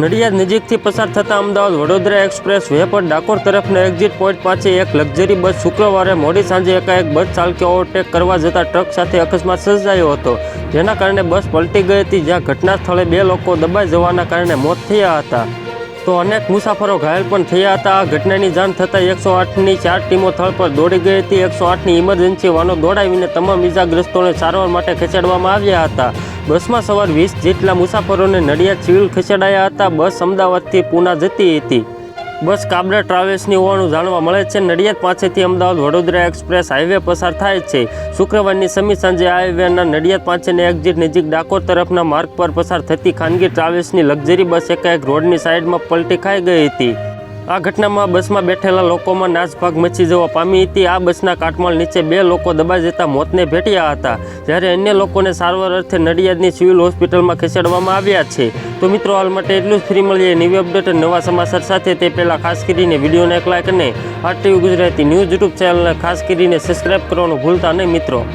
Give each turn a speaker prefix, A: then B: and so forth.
A: નડિયાદ નજીકથી પસાર થતા અમદાવાદ વડોદરા એક્સપ્રેસ વે પર ડાકોર તરફના એક્ઝિટ પોઈન્ટ પાસે એક લક્ઝરી બસ શુક્રવારે મોડી સાંજે એકાએક બસ ચાલકે ઓવરટેક કરવા જતા ટ્રક સાથે અકસ્માત સર્જાયો હતો. જેના કારણે બસ પલટી ગઈ હતી, જ્યાં ઘટના સ્થળે બે લોકો દબાઈ જવાના કારણે મોત થયા હતા. તો અનેક મુસાફરો ઘાયલ પણ થયા હતા. આ ઘટનાની જાણ થતાં એકસો આઠની ચાર ટીમો સ્થળ પર દોડી ગઈ હતી. એકસો આઠની ઇમરજન્સી વાનો દોડાવીને તમામ ઇજાગ્રસ્તોને સારવાર માટે ખસેડવામાં આવ્યા હતા. બસમાં સવાર વીસ જેટલા મુસાફરોને નડિયાદ સિવિલ ખસેડાયા હતા. બસ અમદાવાદથી પૂના જતી હતી. બસ કાબરા ટ્રાવેલ્સની હોવાનું જાણવા મળે છે. નડિયાદ પાસેથી અમદાવાદ વડોદરા એક્સપ્રેસ હાઈવે પસાર થાય છે. શુક્રવારની સમી સાંજે હાઈવેના નડિયાદ પાસેની એક્ઝિટ નજીક ડાકોર તરફના માર્ગ પર પસાર થતી ખાનગી ટ્રાવેલ્સની લક્ઝરી બસ એકાએક રોડની સાઈડમાં પલટી ખાઈ ગઈ હતી. આ ઘટનામાં બસમાં બેઠેલા લોકોમાં નાસભાગ મચી જવા પામી હતી. આ બસના કાટમાળ નીચે બે લોકો દબાઈ જતા મોતને ભેટ્યા હતા. જ્યારે અન્ય લોકોને સારવાર અર્થે નડિયાદની સિવિલ હોસ્પિટલમાં ખસેડવામાં આવ્યા છે. તો મિત્રો, હાલ માટે એટલું જ. ફ્રી મળીએ નવી અપડેટ અને નવા સમાચાર સાથે. તે પહેલાં ખાસ કરીને વિડીયોને એક લાઇક અને આ ટીવી ગુજરાતી ન્યૂઝ યુટ્યુબ ચેનલને ખાસ કરીને સબસ્ક્રાઈબ કરવાનું ભૂલતા નહીં મિત્રો.